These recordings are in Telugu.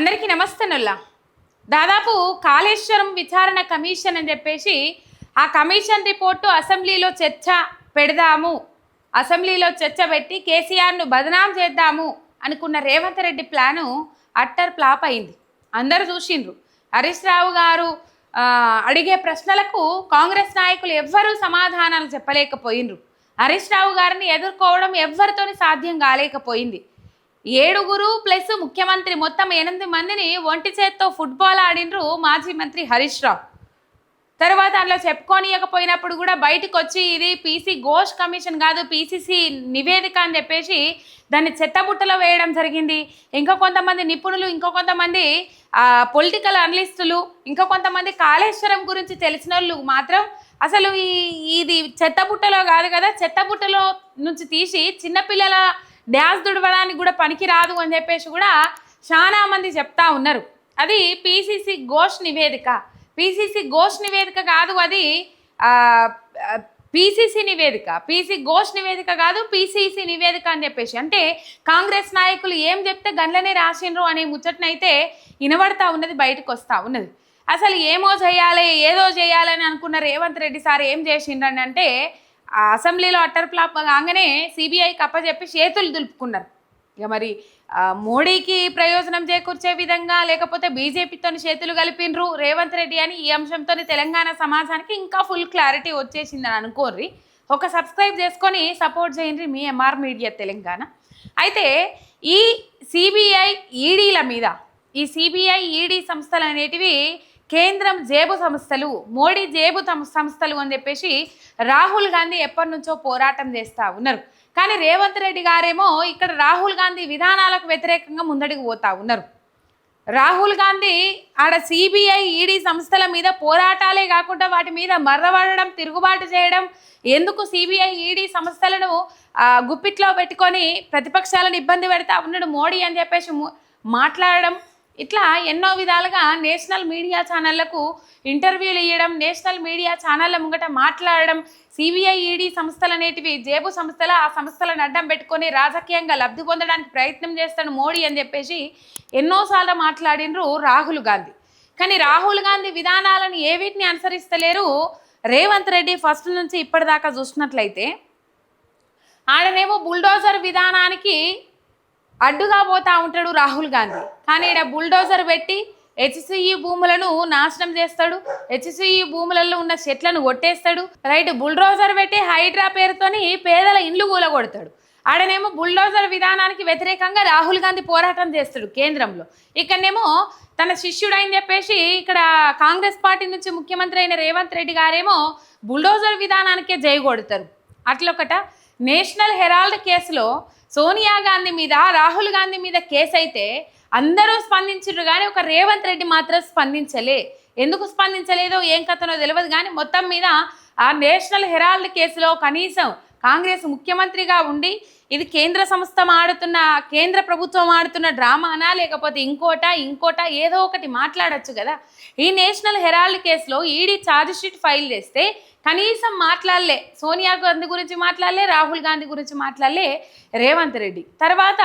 అందరికీ నమస్తనుల్లా దాదాపు కాళేశ్వరం విచారణ కమిషన్ అని చెప్పేసి ఆ కమిషన్ రిపోర్టు అసెంబ్లీలో చర్చ పెడదాము అసెంబ్లీలో చర్చ పెట్టి కేసీఆర్ను బదనాం చేద్దాము అనుకున్న Revanth Reddy plan utter flop అయింది. అందరూ చూసిండ్రు. హరీష్ రావు గారు అడిగే ప్రశ్నలకు కాంగ్రెస్ నాయకులు ఎవ్వరూ సమాధానాలు చెప్పలేకపోయినరు హరీష్ రావు గారిని ఎదుర్కోవడం ఎవ్వరితోని సాధ్యం కాలేకపోయింది. ఏడుగురు ప్లస్ ముఖ్యమంత్రి మొత్తం ఎనిమిది మందిని ఒంటి చేత్తో ఫుట్బాల్ ఆడినరు మాజీ మంత్రి హరీష్ రావు. తర్వాత అందులో చెప్పుకోనియకపోయినప్పుడు కూడా బయటకు వచ్చి ఇది పీసీ ఘోష్ కమిషన్ కాదు పీసీసీ నివేదిక అని చెప్పేసి దాన్ని చెత్తబుట్టలో వేయడం జరిగింది. ఇంకా కొంతమంది నిపుణులు ఇంకో కొంతమంది పొలిటికల్ అనలిస్టులు ఇంకా కొంతమంది కాళేశ్వరం గురించి తెలిసిన వాళ్ళు మాత్రం అసలు ఈ ఇది చెత్తబుట్టలో కాదు కదా చెత్తబుట్టలో నుంచి తీసి చిన్నపిల్లల డ్యాన్స్ దుడవడానికి కూడా పనికి రాదు అని చెప్పేసి కూడా చాలా మంది చెప్తా ఉన్నారు. అది పీసీసీ ఘోష్ నివేదిక. పీసీసీ ఘోష్ నివేదిక కాదు అది పీసీసీ నివేదిక. పీసీ ఘోష్ నివేదిక కాదు పీసీసీ నివేదిక అని చెప్పేసి. అంటే కాంగ్రెస్ నాయకులు ఏం చెప్తే గన్లనే రాసిండ్రు అనే ముచ్చటనైతే వినబడతా ఉన్నది బయటకు వస్తూ ఉన్నది. అసలు ఏమో చేయాలి ఏదో చేయాలని అనుకున్న రేవంత్ రెడ్డి సార్ ఏం చేసిండ్రని అంటే అసెంబ్లీలో అట్టర్ ఫ్లాప్ కాగానే సిబిఐకి అప్పచెప్పి చేతులు దులుపుకున్నారు. ఇక మరి మోడీకి ప్రయోజనం చేకూర్చే విధంగా లేకపోతే బీజేపీతో చేతులు కలిపినరు రేవంత్ రెడ్డి అని ఈ అంశంతో తెలంగాణ సమాజానికి ఇంకా ఫుల్ క్లారిటీ వచ్చేసిందని అనుకోర్రి. ఒక సబ్స్క్రైబ్ చేసుకొని సపోర్ట్ చేయండి మీ ఎంఆర్ మీడియా తెలంగాణ. అయితే ఈ సిబిఐ ఈడీల మీద ఈ సిబిఐ ఈడీ సంస్థలు అనేటివి కేంద్రం జేబు సంస్థలు మోడీ జేబు సంస్థలు అని చెప్పేసి రాహుల్ గాంధీ ఎప్పటి నుంచో పోరాటం చేస్తూ ఉన్నారు. కానీ రేవంత్ రెడ్డి గారేమో ఇక్కడ రాహుల్ గాంధీ విధానాలకు వ్యతిరేకంగా ముందడికి పోతా ఉన్నారు. రాహుల్ గాంధీ ఆడ సిబిఐ ఈడీ సంస్థల మీద పోరాటాలే కాకుండా వాటి మీద మర్రబడడం తిరుగుబాటు చేయడం ఎందుకు సిబిఐ ఈడీ సంస్థలను గుప్పిట్లో పెట్టుకొని ప్రతిపక్షాలను ఇబ్బంది పెడతా ఉన్నాడు మోడీ అని చెప్పేసి మాట్లాడడం ఇట్లా ఎన్నో విధాలుగా నేషనల్ మీడియా ఛానళ్ళకు ఇంటర్వ్యూలు ఇవ్వడం నేషనల్ మీడియా ఛానళ్ళ ముంగట మాట్లాడడం సిబిఐ ఈడీ సంస్థలు అనేటివి జేబు సంస్థల ఆ సంస్థలను అడ్డం పెట్టుకొని రాజకీయంగా లబ్ధి పొందడానికి ప్రయత్నం చేస్తాడు మోడీ అని చెప్పేసి ఎన్నోసార్లు మాట్లాడినరు రాహుల్ గాంధీ. కానీ రాహుల్ గాంధీ విధానాలను ఏ వీటిని అనుసరిస్తలేరు? రేవంత్ రెడ్డి ఫస్ట్ నుంచి ఇప్పటిదాకా చూసినట్లయితే ఆడనేమో బుల్డోజర్ విధానానికి అడ్డుగా పోతా ఉంటాడు రాహుల్ గాంధీ. కానీ ఇక్కడ బుల్డోజర్ పెట్టి హెచ్సిఈ భూములను నాశనం చేస్తాడు. హెచ్సిఈ భూములలో ఉన్న చెట్లను కొట్టేస్తాడు. రైట్ బుల్డోజర్ పెట్టి హైడ్రా పేరుతోని పేదల ఇండ్లు కూలగొడతాడు. ఆడనేమో బుల్డోజర్ విధానానికి వ్యతిరేకంగా రాహుల్ గాంధీ పోరాటం చేస్తాడు కేంద్రంలో. ఇక్కడనేమో తన శిష్యుడని చెప్పేసి ఇక్కడ కాంగ్రెస్ పార్టీ నుంచి ముఖ్యమంత్రి అయిన రేవంత్ రెడ్డి గారేమో బుల్డోజర్ విధానానికే జై కొడతారు. అట్లొకట నేషనల్ హెరాల్డ్ కేసులో సోనియా గాంధీ మీద రాహుల్ గాంధీ మీద కేసు అయితే అందరూ స్పందించారు కానీ ఒక రేవంత్ రెడ్డి మాత్రం స్పందించలే. ఎందుకు స్పందించలేదో ఏం కథనో తెలియదు కానీ మొత్తం మీద ఆ నేషనల్ హెరాల్డ్ కేసులో కనీసం కాంగ్రెస్ ముఖ్యమంత్రిగా ఉండి ఇది కేంద్ర సంస్థ ఆడుతున్న కేంద్ర ప్రభుత్వం ఆడుతున్న డ్రామానా? లేకపోతే ఇంకోట ఇంకోట? ఏదో ఒకటి మాట్లాడొచ్చు కదా. ఈ నేషనల్ హెరాల్డ్ కేసులో ఈడీ ఛార్జ్ షీట్ ఫైల్ చేస్తే కనీసం మాట్లాడలే. సోనియా గాంధీ గురించి మాట్లాడలే రాహుల్ గాంధీ గురించి మాట్లాడలే రేవంత్ రెడ్డి. తర్వాత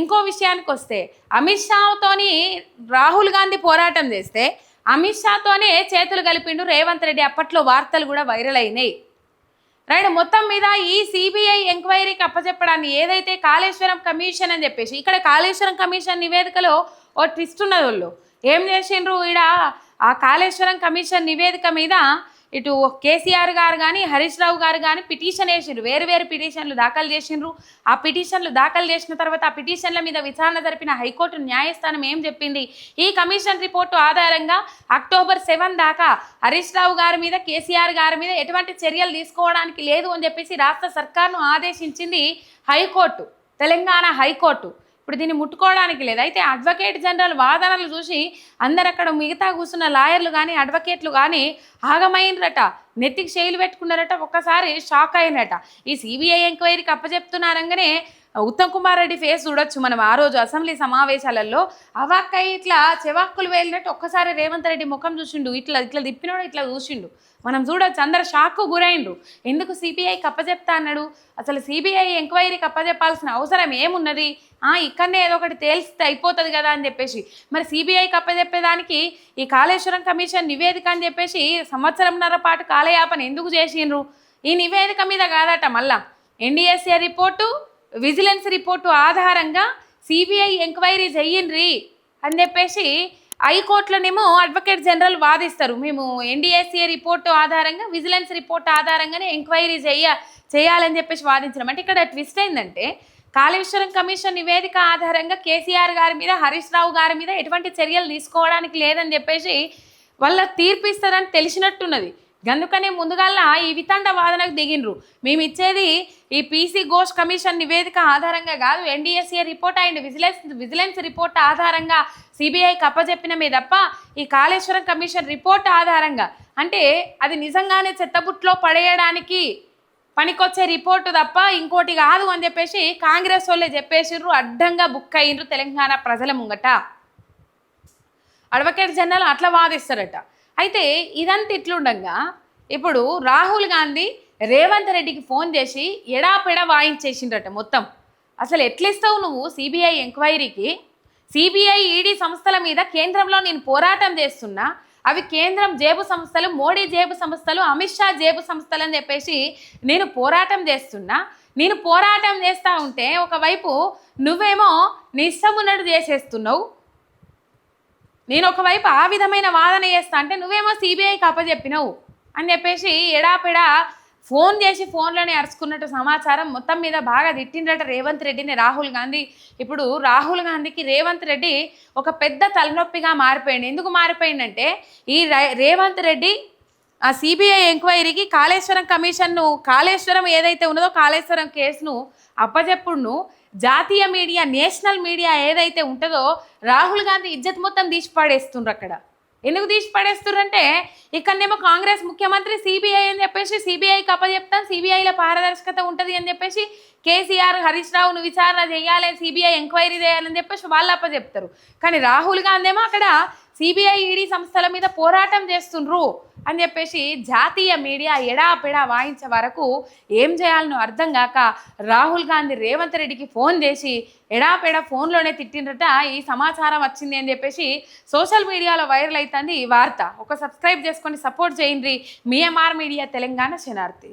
ఇంకో విషయానికి వస్తే అమిత్ షాతోని రాహుల్ గాంధీ పోరాటం చేస్తే అమిత్ షాతోనే చేతులు కలిపిండు రేవంత్ రెడ్డి. అప్పట్లో వార్తలు కూడా వైరల్ అయినాయి. రైట్ మొత్తం మీద ఈ సిబిఐ ఎంక్వైరీకి అప్పచెప్పడాన్ని ఏదైతే కాళేశ్వరం కమిషన్ అని చెప్పేసి ఇక్కడ కాళేశ్వరం కమిషన్ నివేదికలో ఓ ట్విస్ట్ ఉన్నది వాళ్ళు ఏం చేసిండ్రు ఈడ? ఆ కాళేశ్వరం కమిషన్ నివేదిక మీద ఇటు కేసీఆర్ గారు కానీ హరీష్ రావు గారు కానీ పిటిషన్ వేసిండ్రు వేరు వేరు పిటిషన్లు దాఖలు చేసిండ్రు ఆ పిటిషన్లు దాఖలు చేసిన తర్వాత ఆ పిటిషన్ల మీద విచారణ జరిపిన హైకోర్టు న్యాయస్థానం ఏం చెప్పింది? ఈ కమిషన్ రిపోర్టు ఆధారంగా అక్టోబర్ సెవెన్ దాకా హరీష్ రావు గారి మీద కేసీఆర్ గారి మీద ఎటువంటి చర్యలు తీసుకోవడానికి లేదు అని చెప్పేసి రాష్ట్ర సర్కార్ను ఆదేశించింది హైకోర్టు తెలంగాణ హైకోర్టు. ఇప్పుడు దీన్ని ముట్టుకోవడానికి లేదు. అయితే అడ్వకేట్ జనరల్ వాదనలు చూసి అందరు అక్కడ మిగతా కూర్చున్న లాయర్లు కానీ అడ్వకేట్లు కానీ ఆగమైనరట నెత్తికి శైలు పెట్టుకున్నారట. ఒక్కసారి షాక్ అయినట. ఈ సిబిఐ ఎంక్వైరీకి అప్పచెప్తున్నారంగానే ఉత్తమ్ కుమార్ రెడ్డి ఫేస్ చూడొచ్చు మనం ఆ రోజు అసెంబ్లీ సమావేశాలలో. అవాక్కై ఇట్లా చెవాక్కులు వేలినట్టు ఒక్కసారి రేవంత్ రెడ్డి ముఖం చూసిండు. ఇట్లా ఇట్లా తిప్పినోడు ఇట్లా చూసిండు. మనం చూడొచ్చు అందరు షాక్కు గురైండ్రు. ఎందుకు సిబిఐ కప్పజెప్తా అన్నాడు? అసలు సిబిఐ ఎంక్వైరీకి కప్పజెప్పాల్సిన అవసరం ఏమున్నది? ఇక్కడనే ఏదో ఒకటి తేల్స్తే అయిపోతుంది కదా అని చెప్పేసి. మరి సిబిఐ కప్పజెప్పేదానికి ఈ కాళేశ్వరం కమిషన్ నివేదిక అని చెప్పేసి సంవత్సరంన్నర పాటు కాలయాపన ఎందుకు చేసిండ్రు? ఈ నివేదిక మీద కాదట మళ్ళా. ఎన్డిఎస్ఏ రిపోర్టు విజిలెన్స్ రిపోర్టు ఆధారంగా సిబిఐ ఎంక్వైరీ చెయ్యండి అని చెప్పేసి హైకోర్టులోనేమో అడ్వకేట్ జనరల్ వాదిస్తారు. మేము ఎన్డిఎస్ఏ రిపోర్టు ఆధారంగా విజిలెన్స్ రిపోర్ట్ ఆధారంగానే ఎంక్వైరీ చేయ చేయాలని చెప్పేసి వాదించడం. అంటే ఇక్కడ ట్విస్ట్ ఏంటంటే కాళేశ్వరం కమిషన్ నివేదిక ఆధారంగా కేసీఆర్ గారి మీద హరీష్ రావు గారి మీద ఎటువంటి చర్యలు తీసుకోవడానికి లేదని చెప్పేసి వాళ్ళ తీర్పు ఇస్తారని తెలిసినట్టున్నది. అందుకనే ముందుగాల ఈ వితండ వాదనకు దిగిండ్రు. మేము ఇచ్చేది ఈ పీసీ ఘోష్ కమిషన్ నివేదిక ఆధారంగా కాదు NDSA report and vigilance vigilance report ఆధారంగా సిబిఐకి కప్పజెప్పినమే తప్ప ఈ కాళేశ్వరం కమిషన్ రిపోర్ట్ ఆధారంగా. అంటే అది నిజంగానే చెత్తబుట్లో పడేయడానికి పనికొచ్చే రిపోర్టు తప్ప ఇంకోటి కాదు అని చెప్పేసి కాంగ్రెస్ వాళ్ళే చెప్పేసిర్రు. అడ్డంగా బుక్ అయ్యిండ్రు తెలంగాణ ప్రజల ముంగట. అడ్వకేట్ జనరల్ అట్లా వాదిస్తారట. అయితే ఇదంతా ఇట్లుండగా ఇప్పుడు రాహుల్ గాంధీ రేవంత్ రెడ్డికి ఫోన్ చేసి ఎడాపెడా వాయించేసిండట మొత్తం. అసలు ఎట్లిస్తావు నువ్వు సిబిఐ ఎంక్వైరీకి? సిబిఐ ఈడీ సంస్థల మీద కేంద్రంలో నేను పోరాటం చేస్తున్నా అవి కేంద్రం జేబు సంస్థలు మోడీ జేబు సంస్థలు అమిత్ షా జేబు సంస్థలు అని చెప్పేసి నేను పోరాటం చేస్తున్నా. నేను పోరాటం చేస్తూ ఉంటే ఒకవైపు నువ్వేమో నీ ఇష్టం ఉన్నట్టు చేసేస్తున్నావు నేను ఒకవైపు ఆ విధమైన వాదన చేస్తా అంటే నువ్వేమో సిబిఐకి అప్పచెప్పినావు అని చెప్పేసి ఎడాపెడా ఫోన్ చేసి ఫోన్లోనే అరుచుకున్నట్టు సమాచారం మొత్తం మీద బాగా తిట్టిండట రేవంత్ రెడ్డిని రాహుల్ గాంధీ. ఇప్పుడు రాహుల్ గాంధీకి రేవంత్ రెడ్డి ఒక పెద్ద తలనొప్పిగా మారిపోయింది ఎందుకు మారిపోయిందంటే ఈ రేవంత్ రెడ్డి ఆ సిబిఐ ఎంక్వైరీకి కాళేశ్వరం కమిషన్ను కాళేశ్వరం ఏదైతే ఉన్నదో కాళేశ్వరం కేసును అప్పచెప్పుడును జాతీయ మీడియా నేషనల్ మీడియా ఏదైతే ఉంటుందో రాహుల్ గాంధీ ఇజ్జత్ మొత్తం తీసి పడేస్తుండ్రు అక్కడ. ఎందుకు తీసి పడేస్తుండ్రంటే ఇక్కడనేమో కాంగ్రెస్ ముఖ్యమంత్రి సిబిఐ అని చెప్పేసి సిబిఐకి అప్పచెప్తాం సిబిఐలో పారదర్శకత ఉంటుంది అని చెప్పేసి కేసీఆర్ హరీష్ రావును విచారణ చేయాలి సిబిఐ ఎంక్వైరీ చేయాలని చెప్పేసి వాళ్ళు అప్పచెప్తారు కానీ రాహుల్ గాంధీ ఏమో అక్కడ సిబిఐ ఈడీ సంస్థల మీద పోరాటం చేస్తుండ్రు అని చెప్పేసి జాతీయ మీడియా ఎడాపెడా వాయించే వరకు ఏం చేయాలనో అర్థం కాక రాహుల్ గాంధీ రేవంత్ రెడ్డికి ఫోన్ చేసి ఎడాపెడా ఫోన్లోనే తిట్టినట ఈ సమాచారం వచ్చింది అని చెప్పేసి సోషల్ మీడియాలో వైరల్ అవుతుంది ఈ వార్త. ఒక సబ్స్క్రైబ్ చేసుకొని సపోర్ట్ చేయండి. మీఎంఆర్ మీడియా తెలంగాణ శనార్థి